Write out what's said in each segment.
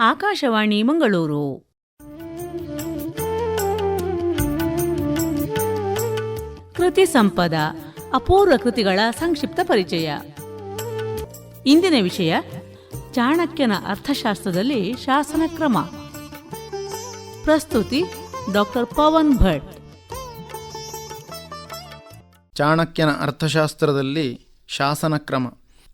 ಆಕಾಶವಾಣಿ ಮಂಗಳೂರು. ಕೃತಿ ಸಂಪದ, ಅಪೂರ್ವ ಕೃತಿಗಳ ಸಂಕ್ಷಿಪ್ತ ಪರಿಚಯ. ಇಂದಿನ ವಿಷಯ, ಚಾಣಕ್ಯನ ಅರ್ಥಶಾಸ್ತ್ರದಲ್ಲಿ ಶಾಸನ ಕ್ರಮ. ಪ್ರಸ್ತುತಿ, ಡಾಕ್ಟರ್ ಪವನ್ ಭಟ್. ಚಾಣಕ್ಯನ ಅರ್ಥಶಾಸ್ತ್ರದಲ್ಲಿ ಶಾಸನ ಕ್ರಮ.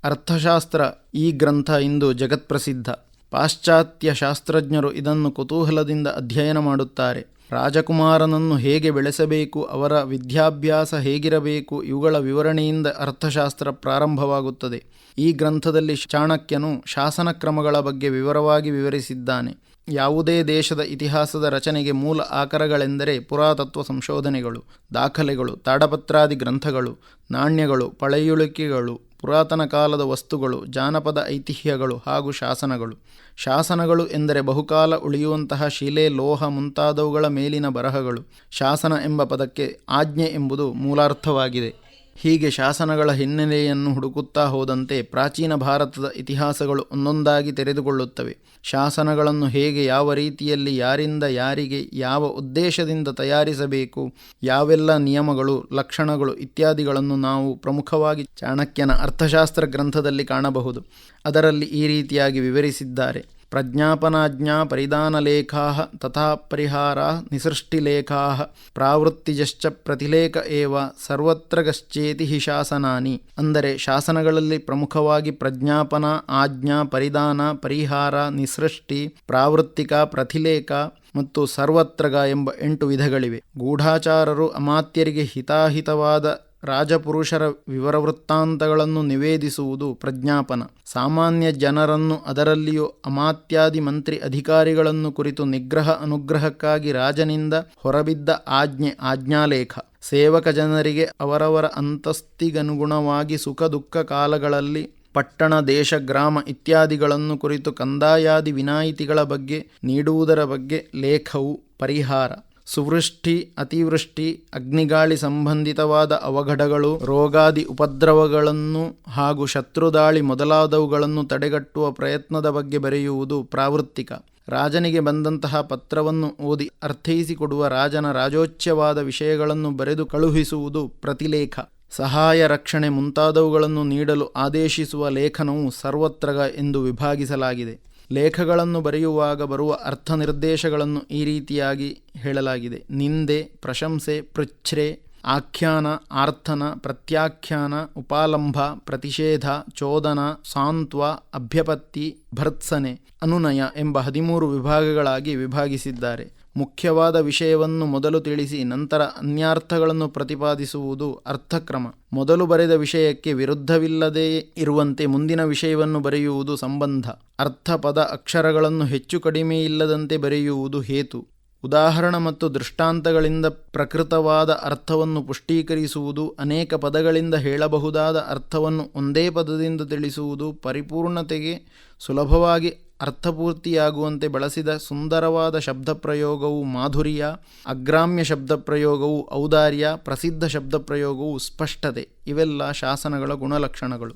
ಅರ್ಥಶಾಸ್ತ್ರ ಈ ಗ್ರಂಥ ಇಂದು ಜಗತ್ಪ್ರಸಿದ್ಧ. ಪಾಶ್ಚಾತ್ಯ ಶಾಸ್ತ್ರಜ್ಞರು ಇದನ್ನು ಕುತೂಹಲದಿಂದ ಅಧ್ಯಯನ ಮಾಡುತ್ತಾರೆ. ರಾಜಕುಮಾರನನ್ನು ಹೇಗೆ ಬೆಳೆಸಬೇಕು, ಅವರ ವಿದ್ಯಾಭ್ಯಾಸ ಹೇಗಿರಬೇಕು, ಇವುಗಳ ವಿವರಣೆಯಿಂದ ಅರ್ಥಶಾಸ್ತ್ರ ಪ್ರಾರಂಭವಾಗುತ್ತದೆ. ಈ ಗ್ರಂಥದಲ್ಲಿ ಚಾಣಕ್ಯನು ಶಾಸನ ಕ್ರಮಗಳ ಬಗ್ಗೆ ವಿವರವಾಗಿ ವಿವರಿಸಿದ್ದಾನೆ. ಯಾವುದೇ ದೇಶದ ಇತಿಹಾಸದ ರಚನೆಗೆ ಮೂಲ ಆಕರಗಳೆಂದರೆ ಪುರಾತತ್ವ ಸಂಶೋಧನೆಗಳು, ದಾಖಲೆಗಳು, ತಾಡಪತ್ರಾದಿ ಗ್ರಂಥಗಳು, ನಾಣ್ಯಗಳು, ಪಳೆಯುಳಿಕೆಗಳು ಪುರಾತನ ಕಾಲದ ವಸ್ತುಗಳು, ಜಾನಪದ ಐತಿಹ್ಯಗಳು ಹಾಗೂ ಶಾಸನಗಳು. ಶಾಸನಗಳು ಎಂದರೆ ಬಹುಕಾಲ ಉಳಿಯುವಂತಹ ಶಿಲೆ, ಲೋಹ ಮುಂತಾದವುಗಳ ಮೇಲಿನ ಬರಹಗಳು. ಶಾಸನ ಎಂಬ ಪದಕ್ಕೆ ಆಜ್ಞೆ ಎಂಬುದು ಮೂಲಾರ್ಥವಾಗಿದೆ. ಹೀಗೆ ಶಾಸನಗಳ ಹಿನ್ನೆಲೆಯನ್ನು ಹುಡುಕುತ್ತಾ ಹೋದಂತೆ ಪ್ರಾಚೀನ ಭಾರತದ ಇತಿಹಾಸಗಳು ಒಂದೊಂದಾಗಿ ತೆರೆದುಕೊಳ್ಳುತ್ತವೆ. ಶಾಸನಗಳನ್ನು ಹೇಗೆ ಯಾವ ರೀತಿಯಲ್ಲಿ ಯಾರಿಂದ ಯಾರಿಗೆ ಯಾವ ಉದ್ದೇಶದಿಂದ ತಯಾರಿಸಬೇಕು, ಯಾವೆಲ್ಲ ನಿಯಮಗಳು, ಲಕ್ಷಣಗಳು ಇತ್ಯಾದಿಗಳನ್ನು ನಾವು ಪ್ರಮುಖವಾಗಿ ಚಾಣಕ್ಯನ ಅರ್ಥಶಾಸ್ತ್ರ ಗ್ರಂಥದಲ್ಲಿ ಕಾಣಬಹುದು. ಅದರಲ್ಲಿ ಈ ರೀತಿಯಾಗಿ ವಿವರಿಸಿದ್ದಾರೆ. ಪ್ರಜ್ಞಾಪನಾಜ್ಞಾ ಪರಿಧಾನಲೇಖಾ ತಥಾ ಪರಿಹಾರ ನಿಸೃಷ್ಟಿಲೇಖಾ ಪ್ರಾವೃತ್ತಿಜಶ್ಚ ಪ್ರತಿಲೇಖ ಏವ ಸರ್ವತ್ರ ಗಶ್ಚೇತಿ ಹಿ ಶಾಸನಾನಿ. ಅಂದರೆ ಶಾಸನಗಳಲ್ಲಿ ಪ್ರಮುಖವಾಗಿ ಪ್ರಜ್ಞಾಪನ, ಆಜ್ಞಾ, ಪರಿಧಾನ, ಪರಿಹಾರ, ನಿಸೃಷ್ಟಿ, ಪ್ರಾವೃತ್ತಿಕ, ಪ್ರತಿಲೇಖ ಮತ್ತು ಸರ್ವತ್ರಗ ಎಂಬ ಎಂಟು ವಿಧಗಳಿವೆ. ಗೂಢಾಚಾರರು ಅಮಾತ್ಯರಿಗೆ ಹಿತಾಹಿತವಾದ ರಾಜಪುರುಷರ ವಿವರವೃತ್ತಾಂತಗಳನ್ನು ನಿವೇದಿಸುವುದು ಪ್ರಜ್ಞಾಪನ. ಸಾಮಾನ್ಯ ಜನರನ್ನು ಅದರಲ್ಲಿಯೂ ಅಮಾತ್ಯಾದಿ ಮಂತ್ರಿ ಅಧಿಕಾರಿಗಳನ್ನು ಕುರಿತು ನಿಗ್ರಹ ಅನುಗ್ರಹಕ್ಕಾಗಿ ರಾಜನಿಂದ ಹೊರಬಿದ್ದ ಆಜ್ಞೆ ಆಜ್ಞಾಲೇಖ. ಸೇವಕ ಜನರಿಗೆ ಅವರವರ ಅಂತಸ್ತಿಗನುಗುಣವಾಗಿ ಸುಖ ದುಃಖ ಕಾಲಗಳಲ್ಲಿ ಪಟ್ಟಣ, ದೇಶ, ಗ್ರಾಮ ಇತ್ಯಾದಿಗಳನ್ನು ಕುರಿತು ಕಂದಾಯಾದಿ ವಿನಾಯಿತಿಗಳ ಬಗ್ಗೆ ನೀಡುವುದರ ಬಗ್ಗೆ ಲೇಖವು ಪರಿಹಾರ. ಸುವೃಷ್ಟಿ, ಅತಿವೃಷ್ಟಿ, ಅಗ್ನಿಗಾಳಿ ಸಂಬಂಧಿತವಾದ ಅವಘಡಗಳು, ರೋಗಾದಿ ಉಪದ್ರವಗಳನ್ನು ಹಾಗೂ ಶತ್ರುದಾಳಿ ಮೊದಲಾದವುಗಳನ್ನು ತಡೆಗಟ್ಟುವ ಪ್ರಯತ್ನದ ಬಗ್ಗೆ ಬರೆಯುವುದು ಪ್ರಾವೃತ್ತಿಕ. ರಾಜನಿಗೆ ಬಂದಂತಹ ಪತ್ರವನ್ನು ಓದಿ ಅರ್ಥೈಸಿಕೊಡುವ ರಾಜನ ರಾಜೋಚ್ಯವಾದ ವಿಷಯಗಳನ್ನು ಬರೆದು ಕಳುಹಿಸುವುದು ಪ್ರತಿಲೇಖ. ಸಹಾಯ ರಕ್ಷಣೆ ಮುಂತಾದವುಗಳನ್ನು ನೀಡಲು ಆದೇಶಿಸುವ ಲೇಖನವು ಸರ್ವತ್ರಗ ಎಂದು ವಿಭಾಗಿಸಲಾಗಿದೆ. ಲೇಖಗಳನ್ನು ಬರೆಯುವಾಗ ಬರುವ ಅರ್ಥ ನಿರ್ದೇಶಗಳನ್ನು ಈ ರೀತಿಯಾಗಿ ಹೇಳಲಾಗಿದೆ. ನಿಂದೆ, ಪ್ರಶಂಸೆ, ಪೃಚ್ಛ್ರೆ, ಆಖ್ಯಾನ, ಆರ್ಥನ, ಪ್ರತ್ಯಾಖ್ಯಾನ, ಉಪಾಲಂಭ, ಪ್ರತಿಷೇಧ, ಚೋದನ, ಸಾಂತ್ವ, ಅಭ್ಯಪತ್ತಿ, ಭರ್ತ್ಸನೆ, ಅನುನಯ ಎಂಬ ಹದಿಮೂರು ವಿಭಾಗಗಳಾಗಿ ವಿಭಾಗಿಸಿದ್ದಾರೆ. ಮುಖ್ಯವಾದ ವಿಷಯವನ್ನು ಮೊದಲು ತಿಳಿಸಿ ನಂತರ ಅನ್ಯಾರ್ಥಗಳನ್ನು ಪ್ರತಿಪಾದಿಸುವುದು ಅರ್ಥಕ್ರಮ. ಮೊದಲು ಬರೆದ ವಿಷಯಕ್ಕೆ ವಿರುದ್ಧವಿಲ್ಲದೇ ಇರುವಂತೆ ಮುಂದಿನ ವಿಷಯವನ್ನು ಬರೆಯುವುದು ಸಂಬಂಧ. ಅರ್ಥ, ಪದ, ಅಕ್ಷರಗಳನ್ನು ಹೆಚ್ಚು ಕಡಿಮೆ ಇಲ್ಲದಂತೆ ಬರೆಯುವುದು ಹೇತು. ಉದಾಹರಣ ಮತ್ತು ದೃಷ್ಟಾಂತಗಳಿಂದ ಪ್ರಕೃತವಾದ ಅರ್ಥವನ್ನು ಪುಷ್ಟೀಕರಿಸುವುದು, ಅನೇಕ ಪದಗಳಿಂದ ಹೇಳಬಹುದಾದ ಅರ್ಥವನ್ನು ಒಂದೇ ಪದದಿಂದ ತಿಳಿಸುವುದು ಪರಿಪೂರ್ಣತೆಗೆ ಸುಲಭವಾಗಿ ಅರ್ಥಪೂರ್ತಿಯಾಗುವಂತೆ ಬಳಸಿದ ಸುಂದರವಾದ ಶಬ್ದಪ್ರಯೋಗವು ಮಾಧುರ್ಯ, ಅಗ್ರಾಮ್ಯ ಶಬ್ದಪ್ರಯೋಗವು ಔದಾರ್ಯ, ಪ್ರಸಿದ್ಧ ಶಬ್ದಪ್ರಯೋಗವು ಸ್ಪಷ್ಟತೆ. ಇವೆಲ್ಲ ಶಾಸನಗಳ ಗುಣಲಕ್ಷಣಗಳು.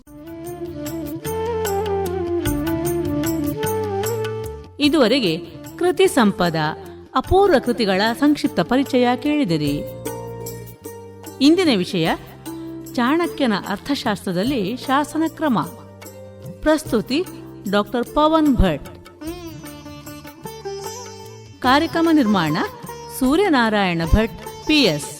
ಇದುವರೆಗೆ ಕೃತಿ ಸಂಪದ, ಅಪೂರ್ವ ಕೃತಿಗಳ ಸಂಕ್ಷಿಪ್ತ ಪರಿಚಯ ಕೇಳಿದಿರಿ. ಇಂದಿನ ವಿಷಯ, ಚಾಣಕ್ಯನ ಅರ್ಥಶಾಸ್ತ್ರದಲ್ಲಿ ಶಾಸನ ಕ್ರಮ. ಪ್ರಸ್ತುತಿ ಡಾಕ್ಟರ್ ಪವನ್ ಭಟ್. ಕಾರ್ಯಕ್ರಮ ನಿರ್ಮಾಣ ಸೂರ್ಯನಾರಾಯಣ ಭಟ್ ಪಿಎಸ್